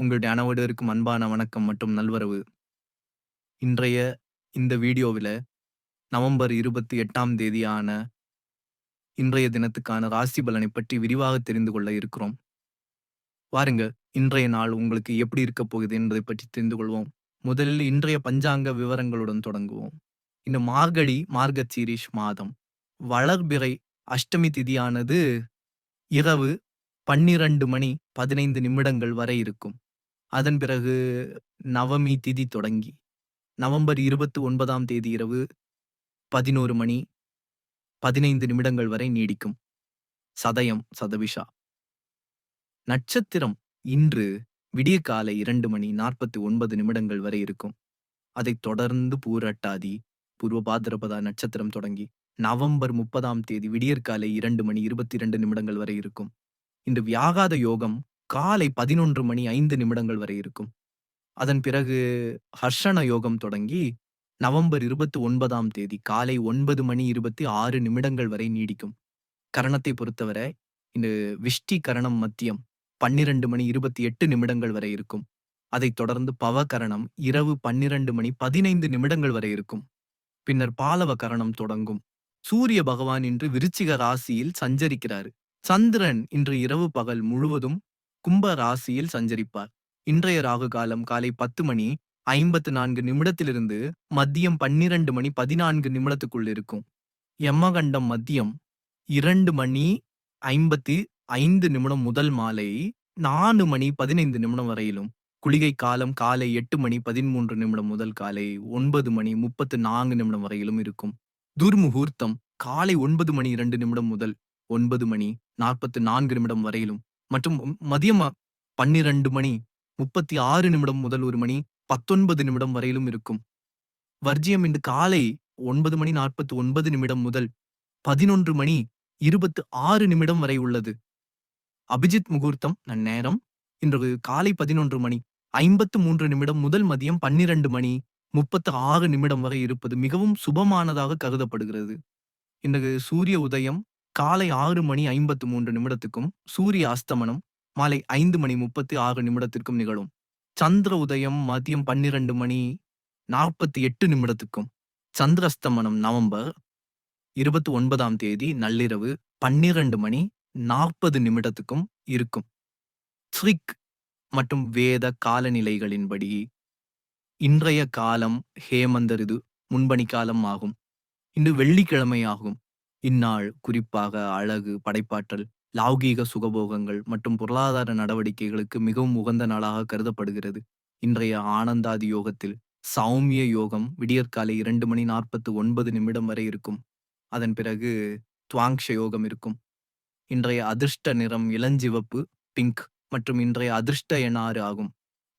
உங்களுடைய அனைவருக்கும் அன்பான வணக்கம் மற்றும் நல்வரவு. இன்றைய இந்த வீடியோவில நவம்பர் 28ஆம் தேதியான இன்றைய தினத்துக்கான ராசி பலனை பற்றி விரிவாக தெரிந்து கொள்ள இருக்கிறோம். வாருங்க, இன்றைய நாள் உங்களுக்கு எப்படி இருக்கப் போகுது என்பதை பற்றி தெரிந்து கொள்வோம். முதலில் இன்றைய பஞ்சாங்க விவரங்களுடன் தொடங்குவோம். இந்த மார்கழி மார்கசீரிஷ் மாதம் வளர்பிறை அஷ்டமி திதியானது இரவு 12 மணி 15 நிமிடங்கள் வரை இருக்கும். அதன் பிறகு நவமி திதி தொடங்கி நவம்பர் 29ஆம் தேதி இரவு 11 மணி 15 நிமிடங்கள் வரை நீடிக்கும். சதயம் சதவிஷா நட்சத்திரம் இன்று விடியற்காலை இரண்டு மணி 49 நிமிடங்கள் வரை இருக்கும். அதைத் தொடர்ந்து பூரட்டாதி பூர்வ பாத்திரபதா நட்சத்திரம் தொடங்கி நவம்பர் 30ஆம் தேதி விடியற்காலை இரண்டு மணி 22 நிமிடங்கள் வரை இருக்கும். இன்று வியாகாத யோகம் காலை 11 மணி ஐந்து நிமிடங்கள் வரை இருக்கும். அதன் பிறகு ஹர்ஷண யோகம் தொடங்கி நவம்பர் 29ஆம் தேதி காலை ஒன்பது மணி 26 நிமிடங்கள் வரை நீடிக்கும். கரணத்தை பொறுத்தவரை இந்த விஷ்டி கரணம் மத்தியம் 12 மணி 28 நிமிடங்கள் வரை இருக்கும். அதைத் தொடர்ந்து பவ கரணம் இரவு 12 மணி 15 நிமிடங்கள் வரை இருக்கும். பின்னர் பாலவ கரணம் தொடங்கும். சூரிய பகவான் இன்று விருச்சிக ராசியில் சஞ்சரிக்கிறார். சந்திரன் இன்று இரவு பகல் முழுவதும் கும்ப ராசியில் சஞ்சரிப்பார். இன்றைய ராகு காலம் காலை 10 மணி 54 நிமிடத்திலிருந்து மதியம் 12 மணி 14 நிமிடத்துக்குள் இருக்கும். யமகண்டம் மதியம் இரண்டு மணி 55 நிமிடம் முதல் மாலை நாலு மணி 15 நிமிடம் வரையிலும் குளிகை காலம் காலை எட்டு மணி 13 நிமிடம் முதல் காலை ஒன்பது மணி 34 நிமிடம் வரையிலும் இருக்கும். துர்முகூர்த்தம் காலை ஒன்பது மணி இரண்டு நிமிடம் முதல் ஒன்பது மணி 44 நிமிடம் வரையிலும் மற்றும் மதியம் பன்னிரண்டு மணி முப்பத்தி ஆறு நிமிடம் முதல் ஒரு மணி பத்தொன்பது நிமிடம் வரையிலும் இருக்கும். வர்ஜியம் இன்று காலை ஒன்பது மணி நாற்பத்தி ஒன்பது நிமிடம் முதல் பதினொன்று மணி இருபத்து ஆறு நிமிடம் வரை உள்ளது. அபிஜித் முகூர்த்தம் நேரம் இன்று காலை பதினொன்று மணி ஐம்பத்து மூன்று நிமிடம் முதல் மதியம் பன்னிரண்டு மணி முப்பத்து ஆறு நிமிடம் வரை இருப்பது மிகவும் சுபமானதாக கருதப்படுகிறது. இன்றைக்கு சூரிய உதயம் காலை ஆறு மணி 53 நிமிடத்துக்கும் சூரிய அஸ்தமனம் மாலை ஐந்து மணி 36 நிமிடத்திற்கும் நிகழும். சந்திர உதயம் மதியம் 12 மணி 48 நிமிடத்துக்கும் சந்திரஸ்தமனம் நவம்பர் 29ஆம் தேதி நள்ளிரவு 12 மணி 40 நிமிடத்துக்கும் இருக்கும். ஸ்ரிக் மற்றும் வேத காலநிலைகளின்படி இன்றைய காலம் ஹேமந்த ரிது முன்பணி காலம் ஆகும். இன்று வெள்ளிக்கிழமை ஆகும். இந்நாள் குறிப்பாக அழகு படைப்பாற்றல் லௌகீக சுகபோகங்கள் மற்றும் பொருளாதார நடவடிக்கைகளுக்கு மிகவும் உகந்த நாளாக கருதப்படுகிறது. இன்றைய ஆனந்தாதி யோகத்தில் சௌமிய யோகம் விடியற்காலை இரண்டு மணி 49 நிமிடம் வரை இருக்கும். அதன் பிறகு துவாங்ஷ யோகம் இருக்கும். இன்றைய அதிர்ஷ்ட நிறம் இளஞ்சிவப்பு பிங்க் மற்றும் இன்றைய அதிர்ஷ்ட எண் ஆறு ஆகும்.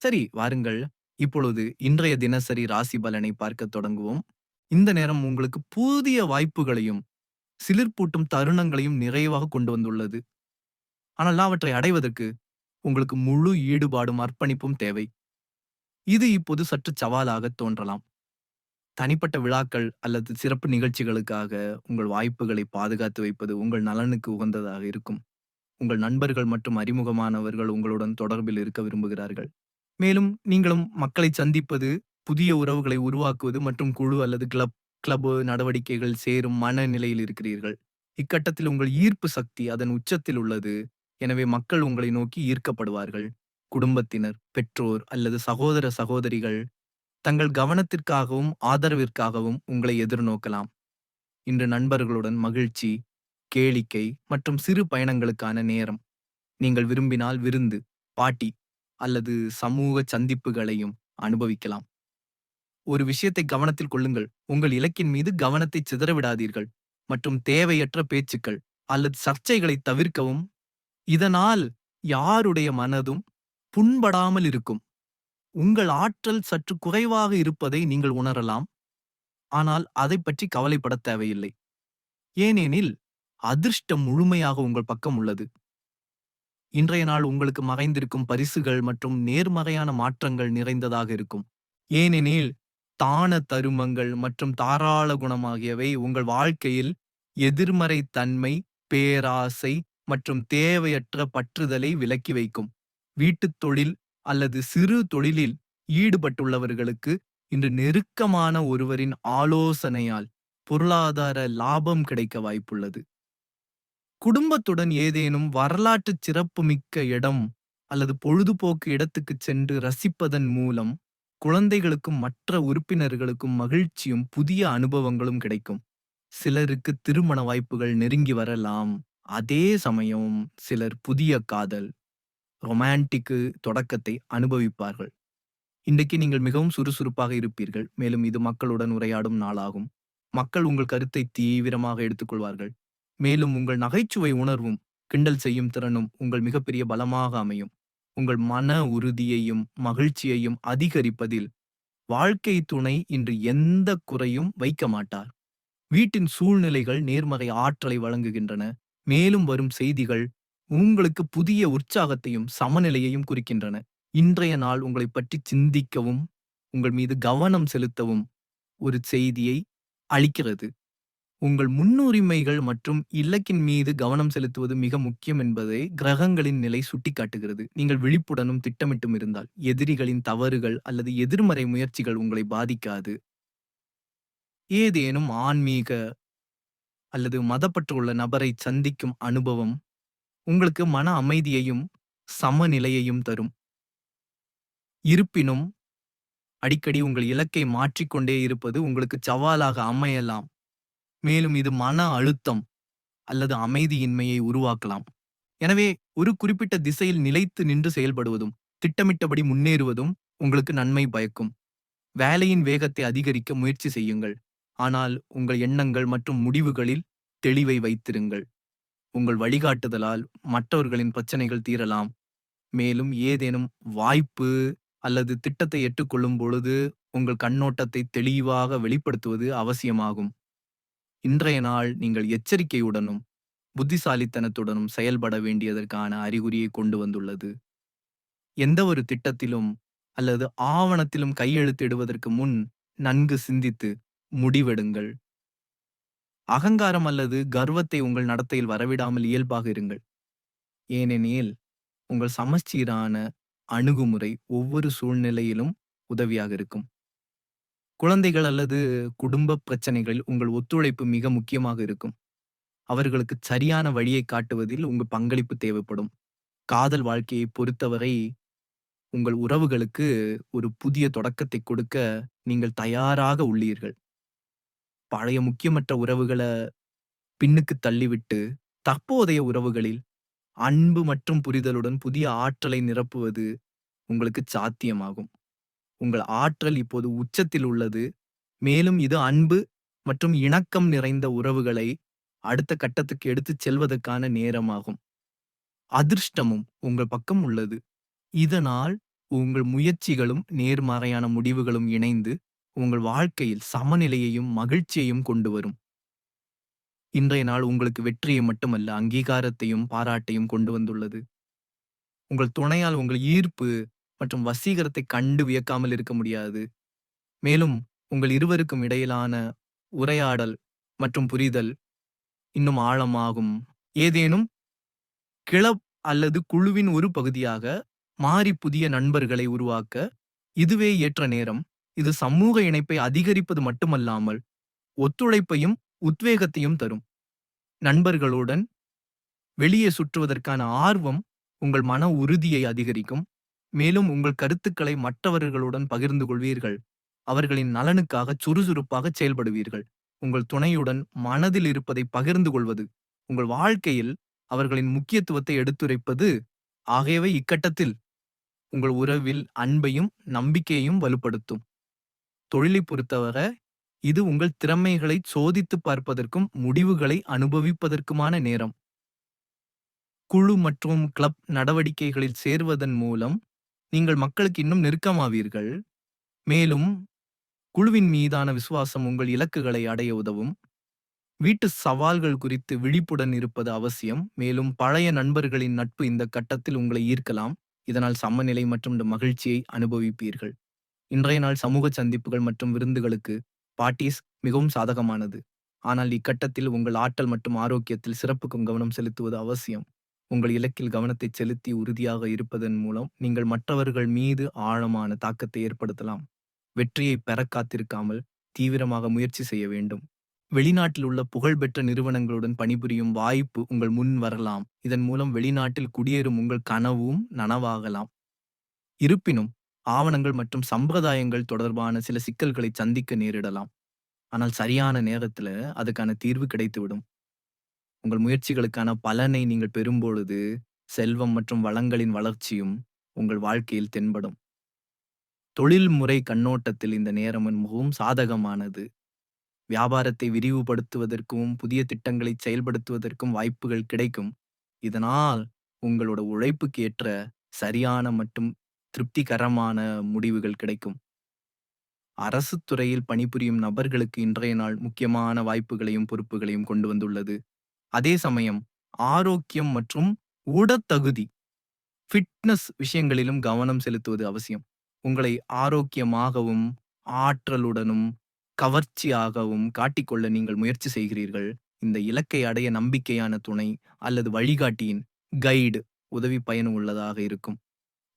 சரி வாருங்கள் இப்பொழுது இன்றைய தினசரி ராசி பலனை பார்க்க தொடங்குவோம். இந்த நேரம் உங்களுக்கு புதிய வாய்ப்புகளையும் சிலிர்ப்பூட்டும் தருணங்களையும் நிறைவாக கொண்டு வந்துள்ளது. ஆனால் அவற்றை அடைவதற்கு உங்களுக்கு முழு ஈடுபாடும் அர்ப்பணிப்பும் தேவை. இது இப்போது சற்று சவாலாக தோன்றலாம். தனிப்பட்ட விழாக்கள் அல்லது சிறப்பு நிகழ்ச்சிகளுக்காக உங்கள் வாய்ப்புகளை பாதுகாத்து வைப்பது உங்கள் நலனுக்கு உகந்ததாக இருக்கும். உங்கள் நண்பர்கள் மற்றும் அறிமுகமானவர்கள் உங்களுடன் தொடர்பில் இருக்க விரும்புகிறார்கள். மேலும் நீங்களும் மக்களை சந்திப்பது, புதிய உறவுகளை உருவாக்குவது மற்றும் குழு அல்லது கிளப் கிளப் நடவடிக்கைகள் சேரும் மனநிலையில் இருக்கிறீர்கள். இக்கட்டத்தில் உங்கள் ஈர்ப்பு சக்தி அதன் உச்சத்தில் உள்ளது. எனவே மக்கள் உங்களை நோக்கி ஈர்க்கப்படுவார்கள். குடும்பத்தினர், பெற்றோர் அல்லது சகோதர சகோதரிகள் தங்கள் கவனத்திற்காகவும் ஆதரவிற்காகவும் உங்களை எதிர்நோக்கலாம். இன்று நண்பர்களுடன் மகிழ்ச்சி, கேளிக்கை மற்றும் சிறு பயணங்களுக்கான நேரம். நீங்கள் விரும்பினால் விருந்து, பார்ட்டி அல்லது சமூக சந்திப்புகளையும் அனுபவிக்கலாம். ஒரு விஷயத்தை கவனத்தில் கொள்ளுங்கள் உங்கள் இலக்கின் மீது கவனத்தை சிதறவிடாதீர்கள் மற்றும் தேவையற்ற பேச்சுக்கள் அல்லது சர்ச்சைகளை தவிர்க்கவும். இதனால் யாருடைய மனதும் புண்படாமல் இருக்கும். உங்கள் ஆற்றல் சற்று குறைவாக இருப்பதை நீங்கள் உணரலாம். ஆனால் அதைப் பற்றி கவலைப்படத் தேவையில்லை. ஏனெனில் அதிர்ஷ்டம் முழுமையாக உங்கள் பக்கம் உள்ளது. இன்றைய நாள் உங்களுக்கு மறைந்திருக்கும் பரிசுகள் மற்றும் நேர்மறையான மாற்றங்கள் நிறைந்ததாக இருக்கும். ஏனெனில் தான தருமங்கள் மற்றும் தாராள குணம் ஆகியவை உங்கள் வாழ்க்கையில் எதிர்மறை தன்மை, பேராசை மற்றும் தேவையற்ற பற்றுதலை விலக்கி வைக்கும். வீட்டுத் தொழில் அல்லது சிறு தொழிலில் ஈடுபட்டுள்ளவர்களுக்கு இன்று நெருக்கமான ஒருவரின் ஆலோசனையால் பொருளாதார லாபம் கிடைக்க வாய்ப்புள்ளது குடும்பத்துடன் ஏதேனும் வரலாற்று சிறப்புமிக்க இடம் அல்லது பொழுதுபோக்கு இடத்துக்கு சென்று ரசிப்பதன் மூலம் குழந்தைகளுக்கும் மற்ற உறுப்பினர்களுக்கும் மகிழ்ச்சியும் புதிய அனுபவங்களும் கிடைக்கும். சிலருக்கு திருமண வாய்ப்புகள் நெருங்கி வரலாம். அதே சமயம் சிலர் புதிய காதல் ரொமான்டிக்கு தொடக்கத்தை அனுபவிப்பார்கள். இன்றைக்கு நீங்கள் மிகவும் சுறுசுறுப்பாக இருப்பீர்கள். மேலும் இது மக்களுடன் உரையாடும் நாளாகும். மக்கள் உங்கள் கருத்தை தீவிரமாக எடுத்துக்கொள்வார்கள். மேலும் உங்கள் நகைச்சுவை உணர்வும் கிண்டல் செய்யும் திறனும் உங்கள் மிகப்பெரிய பலமாக அமையும். உங்கள் மன உறுதியையும் மகிழ்ச்சியையும் அதிகரிப்பதில் வாழ்க்கை துணை இன்று எந்த குறையும் வைக்க மாட்டார். வீட்டின் சூழ்நிலைகள் நேர்மறை ஆற்றலை வழங்குகின்றன. மேலும் வரும் செய்திகள் உங்களுக்கு புதிய உற்சாகத்தையும் சமநிலையையும் குறிக்கின்றன. இன்றைய நாள் உங்களை பற்றி சிந்திக்கவும் உங்கள் மீது கவனம் செலுத்தவும் ஒரு செய்தியை அளிக்கிறது. உங்கள் முன்னுரிமைகள் மற்றும் இலக்கின் மீது கவனம் செலுத்துவது மிக முக்கியம் என்பதை கிரகங்களின் நிலை சுட்டிக்காட்டுகிறது. நீங்கள் விழிப்புடனும் திட்டமிட்டும் இருந்தால் எதிரிகளின் தவறுகள் அல்லது எதிர்மறை முயற்சிகள் உங்களை பாதிக்காது. ஏதேனும் ஆன்மீக அல்லது மதப்பற்றுள்ள நபரை சந்திக்கும் அனுபவம் உங்களுக்கு மன அமைதியையும் சமநிலையையும் தரும். இருப்பினும் அடிக்கடி உங்கள் இலக்கை மாற்றிக்கொண்டே இருப்பது உங்களுக்கு சவாலாக அமையலாம். மேலும் இது மன அழுத்தம் அல்லது அமைதியின்மையை உருவாக்கலாம். எனவே ஒரு குறிப்பிட்ட திசையில் நிலைத்து நின்று செயல்படுவதும் திட்டமிட்டபடி முன்னேறுவதும் உங்களுக்கு நன்மை பயக்கும். வேலையின் வேகத்தை அதிகரிக்க முயற்சி செய்யுங்கள். ஆனால் உங்கள் எண்ணங்கள் மற்றும் முடிவுகளில் தெளிவை வைத்திருங்கள். உங்கள் வழிகாட்டுதலால் மற்றவர்களின் பிரச்சனைகள் தீரலாம். மேலும் ஏதேனும் வாய்ப்பு அல்லது திட்டத்தை ஏற்றுக்கொள்ளும் பொழுது உங்கள் கண்ணோட்டத்தை தெளிவாக வெளிப்படுத்துவது அவசியமாகும். இன்றைய நாள் நீங்கள் எச்சரிக்கையுடனும் புத்திசாலித்தனத்துடனும் செயல்பட வேண்டியதற்கான அறிகுறியை கொண்டு வந்துள்ளது. எந்த ஒரு திட்டத்திலும் அல்லது ஆவணத்திலும் கையெழுத்திடுவதற்கு முன் நன்கு சிந்தித்து முடிவெடுங்கள். அகங்காரம் அல்லது கர்வத்தை உங்கள் நடத்தையில் வரவிடாமல் இயல்பாக இருங்கள். ஏனெனில் உங்கள் சமச்சீரான அணுகுமுறை ஒவ்வொரு சூழ்நிலையிலும் உதவியாக இருக்கும். குழந்தைகள் அல்லது குடும்ப பிரச்சனைகளில் உங்கள் ஒத்துழைப்பு மிக முக்கியமாக இருக்கும். அவர்களுக்கு சரியான வழியை காட்டுவதில் உங்கள் பங்களிப்பு தேவைப்படும். காதல் வாழ்க்கையை பொறுத்தவரை உங்கள் உறவுகளுக்கு ஒரு புதிய தொடக்கத்தை கொடுக்க நீங்கள் தயாராக உள்ளீர்கள். பழைய முக்கியமற்ற உறவுகளை பின்னுக்கு தள்ளிவிட்டு தற்போதைய உறவுகளில் அன்பு மற்றும் புரிதலுடன் புதிய ஆற்றலை நிரப்புவது உங்களுக்கு சாத்தியமாகும். உங்கள் ஆற்றல் இப்போது உச்சத்தில் உள்ளது. மேலும் இது அன்பு மற்றும் இணக்கம் நிறைந்த உறவுகளை அடுத்த கட்டத்துக்கு எடுத்துச் செல்வதற்கான நேரமாகும். அதிர்ஷ்டமும் உங்கள் பக்கம் உள்ளது. இதனால் உங்கள் முயற்சிகளும் நேர்மறையான முடிவுகளும் இணைந்து உங்கள் வாழ்க்கையில் சமநிலையையும் மகிழ்ச்சியையும் கொண்டு வரும். இன்றைய நாள் உங்களுக்கு வெற்றியை மட்டுமல்ல அங்கீகாரத்தையும் பாராட்டையும் கொண்டு வந்துள்ளது. உங்கள் துணையால் உங்கள் ஈர்ப்பு மற்றும் வசீகரத்தை கண்டு வியக்காமல் இருக்க முடியாது. மேலும் உங்கள் இருவருக்கும் இடையிலான உரையாடல் மற்றும் புரிதல் இன்னும் ஆழமாகும். ஏதேனும் கிளப் அல்லது குழுவின் ஒரு பகுதியாக மாறி புதிய நண்பர்களை உருவாக்க இதுவே ஏற்ற நேரம். இது சமூக இணைப்பை அதிகரிப்பது மட்டுமல்லாமல் ஒத்துழைப்பையும் உத்வேகத்தையும் தரும். நண்பர்களுடன் வெளியே சுற்றுவதற்கான ஆர்வம் உங்கள் மன உறுதியை அதிகரிக்கும். மேலும் உங்கள் கருத்துக்களை மற்றவர்களுடன் பகிர்ந்து கொள்வீர்கள். அவர்களின் நலனுக்காக சுறுசுறுப்பாக செயல்படுவீர்கள். உங்கள் துணையுடன் மனதில் இருப்பதை பகிர்ந்து கொள்வது. உங்கள் வாழ்க்கையில் அவர்களின் முக்கியத்துவத்தை எடுத்துரைப்பது ஆகியவை இக்கட்டத்தில் உங்கள் உறவில் அன்பையும் நம்பிக்கையையும் வலுப்படுத்தும். தொழிலை பொறுத்தவரை இது உங்கள் திறமைகளை சோதித்து பார்ப்பதற்கும் முடிவுகளை அனுபவிப்பதற்குமான நேரம். குழு மற்றும் கிளப் நடவடிக்கைகளில் சேர்வதன் மூலம் நீங்கள் மக்களுக்கு இன்னும் நெருக்கமாவீர்கள். மேலும் குழுவின் மீதான விசுவாசம் உங்கள் இலக்குகளை அடைய உதவும். வீட்டு சவால்கள் குறித்து விழிப்புடன் இருப்பது அவசியம். மேலும் பழைய நண்பர்களின் நட்பு இந்த கட்டத்தில் உங்களை ஈர்க்கலாம். இதனால் சமநிலை மற்றும் மகிழ்ச்சியை அனுபவிப்பீர்கள். இன்றைய நாள் சமூக சந்திப்புகள் மற்றும் விருந்துகளுக்கு பாட்டிஸ் மிகவும் சாதகமானது. ஆனால் இக்கட்டத்தில் உங்கள் ஆற்றல் மற்றும் ஆரோக்கியத்தில் சிறப்புக்கும் கவனம் செலுத்துவது அவசியம். உங்கள் இலக்கில் கவனத்தை செலுத்தி உறுதியாக இருப்பதன் மூலம் நீங்கள் மற்றவர்கள் மீது ஆழமான தாக்கத்தை ஏற்படுத்தலாம். வெற்றியை பெறக் காத்திருக்காமல் தீவிரமாக முயற்சி செய்ய வேண்டும். வெளிநாட்டில் உள்ள புகழ்பெற்ற நிறுவனங்களுடன் பணிபுரியும் வாய்ப்பு உங்கள் முன் வரலாம். இதன் மூலம் வெளிநாட்டில் குடியேறும் உங்கள் கனவும் நனவாகலாம். இருப்பினும், ஆவணங்கள் மற்றும் சம்பிரதாயங்கள் தொடர்பான சில சிக்கல்களை சந்திக்க நேரிடலாம். ஆனால் சரியான நேரத்துல அதுக்கான தீர்வு கிடைத்துவிடும். உங்கள் முயற்சிகளுக்கான பலனை நீங்கள் பெறும்பொழுது, செல்வம் மற்றும் வளங்களின் வளர்ச்சியும் உங்கள் வாழ்க்கையில் தென்படும். தொழில்முறை கண்ணோட்டத்தில் இந்த நேரம் மிகவும் சாதகமானது. வியாபாரத்தை விரிவுபடுத்துவதற்கும், புதிய திட்டங்களை செயல்படுத்துவதற்கும் வாய்ப்புகள் கிடைக்கும். இதனால் உங்களோட உழைப்புக்கு ஏற்ற சரியான மற்றும் திருப்திகரமான முடிவுகள் கிடைக்கும். அரசு துறையில் பணிபுரியும் நபர்களுக்கு இன்றைய நாள் முக்கியமான வாய்ப்புகளையும் பொறுப்புகளையும் கொண்டு வந்துள்ளது. அதே சமயம் ஆரோக்கியம் மற்றும் உடத்தகுதி ஃபிட்னஸ் விஷயங்களிலும் கவனம் செலுத்துவது அவசியம். உங்களை ஆரோக்கியமாகவும், ஆற்றலுடனும், கவர்ச்சியாகவும் காட்டிக்கொள்ள நீங்கள் முயற்சி செய்கிறீர்கள். இந்த இலக்கை அடைய நம்பிக்கையான துணை அல்லது வழிகாட்டியின் கைடு உதவி பயனுள்ளதாக இருக்கும்.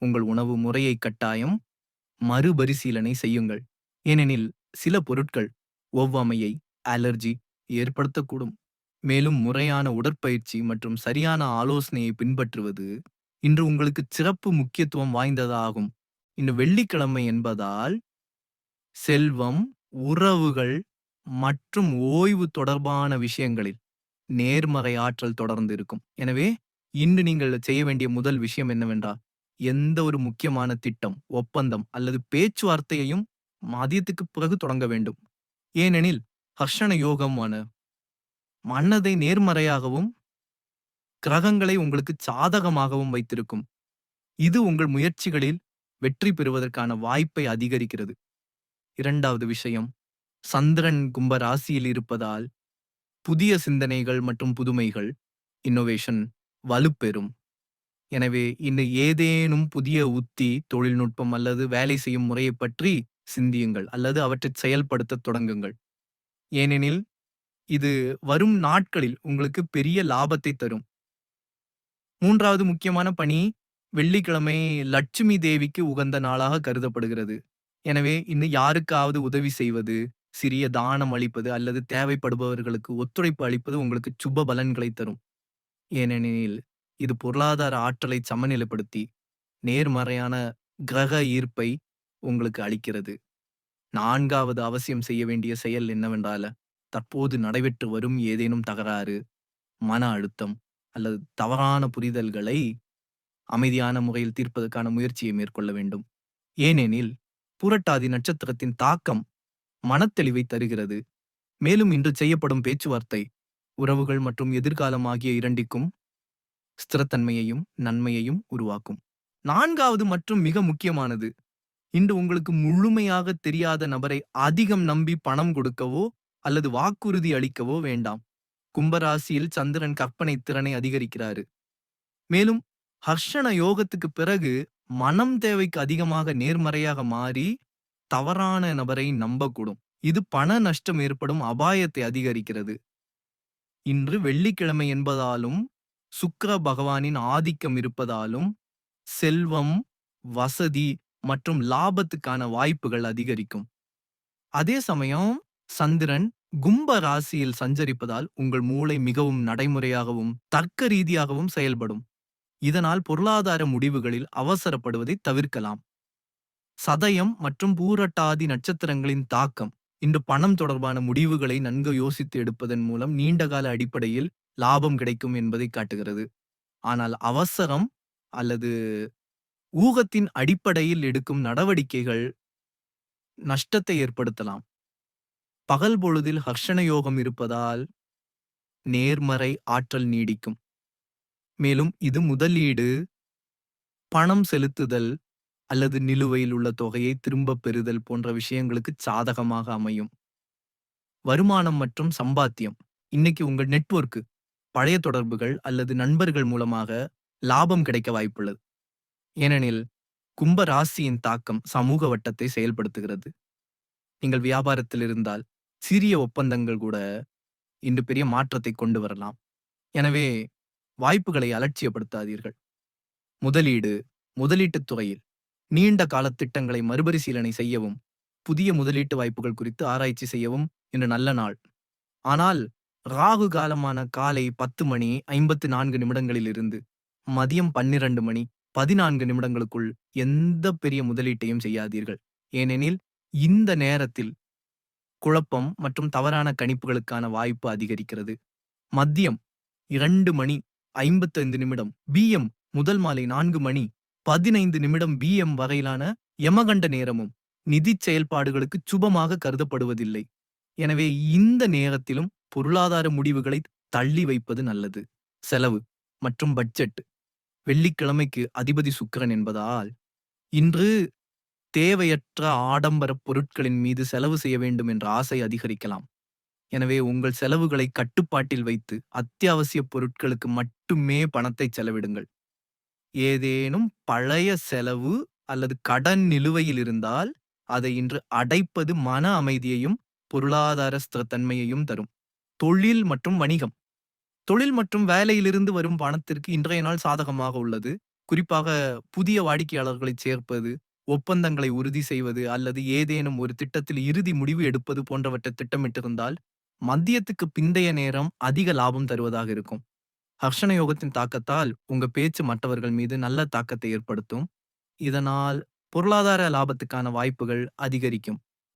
உங்கள் உணவு முறையை கட்டாயம் மறுபரிசீலனை செய்யுங்கள். ஏனெனில் சில பொருட்கள் ஒவ்வாமையை அலர்ஜி ஏற்படுத்தக்கூடும். மேலும் முறையான உடற்பயிற்சி மற்றும் சரியான ஆலோசனையை பின்பற்றுவது இன்று உங்களுக்கு சிறப்பு முக்கியத்துவம் வாய்ந்ததாகும். இன்று வெள்ளிக்கிழமை என்பதால் செல்வம், உறவுகள் மற்றும் ஓய்வு தொடர்பான விஷயங்களில் நேர்மறை ஆற்றல் தொடர்ந்து இருக்கும். எனவே இன்று நீங்கள் செய்ய வேண்டிய முதல் விஷயம் என்னவென்றால், எந்த ஒரு முக்கியமான திட்டம், ஒப்பந்தம் அல்லது பேச்சுவார்த்தையையும் மதியத்துக்கு பிறகு தொடங்க வேண்டும். ஏனெனில் ஹர்ஷண யோகமான மன்னதை நேர்மறையாகவும், கிரகங்களை உங்களுக்கு சாதகமாகவும் வைத்திருக்கும். இது உங்கள் முயற்சிகளில் வெற்றி பெறுவதற்கான வாய்ப்பை அதிகரிக்கிறது. இரண்டாவது விஷயம், சந்திரன் கும்ப ராசியில் இருப்பதால் புதிய சிந்தனைகள் மற்றும் புதுமைகள் இன்னோவேஷன் வலுப்பெறும். எனவே இன்னும் ஏதேனும் புதிய உத்தி, தொழில்நுட்பம் அல்லது வேலை செய்யும் முறையைப் பற்றி சிந்தியுங்கள் அல்லது அவற்றைச் செயல்படுத்தத் தொடங்குங்கள். ஏனெனில் இது வரும் நாட்களில் உங்களுக்கு பெரிய லாபத்தை தரும். மூன்றாவது முக்கியமான பணி வெள்ளிக்கிழமை லட்சுமி தேவிக்கு உகந்த நாளாக கருதப்படுகிறது. எனவே இன்னும் யாருக்காவது உதவி செய்வது, சிறிய தானம் அளிப்பது அல்லது தேவைப்படுபவர்களுக்கு ஒத்துழைப்பு அளிப்பது உங்களுக்கு சுப பலன்களை தரும். ஏனெனில் இது பொருளாதார ஆற்றலை சமநிலைப்படுத்தி நேர்மறையான கிரக ஈர்ப்பை உங்களுக்கு அளிக்கிறது. நான்காவது அவசியம் செய்ய வேண்டிய செயல் என்னவென்றால தற்போது நடைபெற்று வரும் ஏதேனும் தகராறு, மன அழுத்தம் அல்லது தவறான புரிதல்களை அமைதியான முறையில் தீர்ப்பதற்கான முயற்சியை மேற்கொள்ள வேண்டும். ஏனெனில் புரட்டாதி நட்சத்திரத்தின் தாக்கம் மனத்தெளிவை தருகிறது. மேலும் இன்று செய்யப்படும் பேச்சுவார்த்தை உறவுகள் மற்றும் எதிர்காலம் ஆகிய இரண்டிற்கும் ஸ்திரத்தன்மையையும் நன்மையையும் உருவாக்கும். நான்காவது மற்றும் மிக முக்கியமானது இன்று உங்களுக்கு முழுமையாக தெரியாத நபரை அதிகம் நம்பி பணம் கொடுக்கவோ அல்லது வாக்குறுதி அளிக்கவோ வேண்டாம். கும்பராசியில் சந்திரன் கற்பனை திறனை அதிகரிக்கிறாரு. மேலும் ஹர்ஷண யோகத்துக்கு பிறகு மனம் தேவைக்கு அதிகமாக நேர்மறையாக மாறி தவறான நபரை நம்பக்கூடும். இது பண நஷ்டம் ஏற்படும் அபாயத்தை அதிகரிக்கிறது. இன்று வெள்ளிக்கிழமை என்பதாலும், சுக்கர பகவானின் ஆதிக்கம் இருப்பதாலும், செல்வம், வசதி மற்றும் லாபத்துக்கான வாய்ப்புகள் அதிகரிக்கும். அதே சமயம் சந்திரன் கும்ப ராசியில் சஞ்சரிப்பதால் உங்கள் மூளை மிகவும் நடைமுறையாகவும், தர்க்க ரீதியாகவும் செயல்படும். இதனால் பொருளாதார முடிவுகளில் அவசரப்படுவதை தவிர்க்கலாம். சதயம் மற்றும் பூரட்டாதி நட்சத்திரங்களின் தாக்கம் இன்று பணம் தொடர்பான முடிவுகளை நன்கு யோசித்து எடுப்பதன் மூலம் நீண்டகால அடிப்படையில் லாபம் கிடைக்கும் என்பதை காட்டுகிறது. ஆனால் அவசரம் அல்லது ஊகத்தின் அடிப்படையில் எடுக்கும் நடவடிக்கைகள் நஷ்டத்தை ஏற்படுத்தலாம். பகல் பொழுதில் ஹர்ஷண யோகம் இருப்பதால் நேர்மறை ஆற்றல் நீடிக்கும். மேலும் இது முதலீடு, பணம் செலுத்துதல் அல்லது நிலுவையில் உள்ள தொகையை திரும்பப் பெறுதல் போன்ற விஷயங்களுக்கு சாதகமாக அமையும். வருமானம் மற்றும் சம்பாத்தியம் இன்னைக்கு உங்கள் நெட்வொர்க்கு பழைய தொடர்புகள் அல்லது நண்பர்கள் மூலமாக லாபம் கிடைக்க வாய்ப்புள்ளது. ஏனெனில் கும்ப ராசியின் தாக்கம் சமூக வட்டத்தை செயல்படுத்துகிறது. நீங்கள் வியாபாரத்தில் இருந்தால் சிறிய ஒப்பந்தங்கள் கூட இன்று பெரிய மாற்றத்தை கொண்டு வரலாம். எனவே வாய்ப்புகளை அலட்சியப்படுத்தாதீர்கள். முதலீடு முதலீட்டுத் துறையில் நீண்ட கால திட்டங்களை மறுபரிசீலனை செய்யவும் புதிய முதலீட்டு வாய்ப்புகள் குறித்து ஆராய்ச்சி செய்யவும் இன்று நல்ல நாள். ஆனால் ராகு காலமான காலை பத்து மணி ஐம்பத்து நான்கு நிமிடங்களிலிருந்து மதியம் பன்னிரண்டு மணி பதினான்கு நிமிடங்களுக்குள் எந்த பெரிய முதலீட்டையும் செய்யாதீர்கள். ஏனெனில் இந்த நேரத்தில் குழப்பம் மற்றும் தவறான கணிப்புகளுக்கான வாய்ப்பு அதிகரிக்கிறது. மதியம் இரண்டு மணி ஐம்பத்தைந்து நிமிடம். பிஎம் முதல் மாலை நான்கு மணி பதினைந்து நிமிடம் பிஎம் வரையிலான யமகண்ட நேரமும் நிதி செயல்பாடுகளுக்கு சுபமாக கருதப்படுவதில்லை. எனவே இந்த நேரத்திலும் பொருளாதார முடிவுகளை தள்ளி வைப்பது நல்லது. செலவு மற்றும் பட்ஜெட். வெள்ளிக்கிழமைக்கு அதிபதி சுக்கிரன் என்பதால் இன்று தேவையற்ற ஆடம்பர பொருட்களின் மீது செலவு செய்ய வேண்டும் என்ற ஆசை அதிகரிக்கலாம். எனவே உங்கள் செலவுகளை கட்டுப்பாட்டில் வைத்து அத்தியாவசிய பொருட்களுக்கு மட்டுமே பணத்தை செலவிடுங்கள். ஏதேனும் பழைய செலவு அல்லது கடன் நிலுவையில் இருந்தால் அதை இன்று அடைப்பது மன அமைதியையும் பொருளாதார ஸ்திரத்தன்மையையும் தரும். தொழில் மற்றும் வணிகம். தொழில் மற்றும் வேலையிலிருந்து வரும் பணத்திற்கு இன்றைய நாள் சாதகமாக உள்ளது. குறிப்பாக புதிய வாடிக்கையாளர்களை சேர்ப்பது ஒப்பந்தங்களை உறுதி செய்வது அல்லது ஏதேனும் ஒரு திட்டத்தில் இறுதி முடிவு எடுப்பது போன்றவற்றை திட்டமிட்டிருந்தால் மத்தியத்துக்கு பிந்தைய நேரம் அதிக லாபம் தருவதாக இருக்கும். ஹர்ஷண யோகத்தின் தாக்கத்தால் உங்க பேச்சு மற்றவர்கள் மீது நல்ல தாக்கத்தை ஏற்படுத்தும். இதனால் பொருளாதார லாபத்துக்கான வாய்ப்புகள் அதிகரிக்கும்.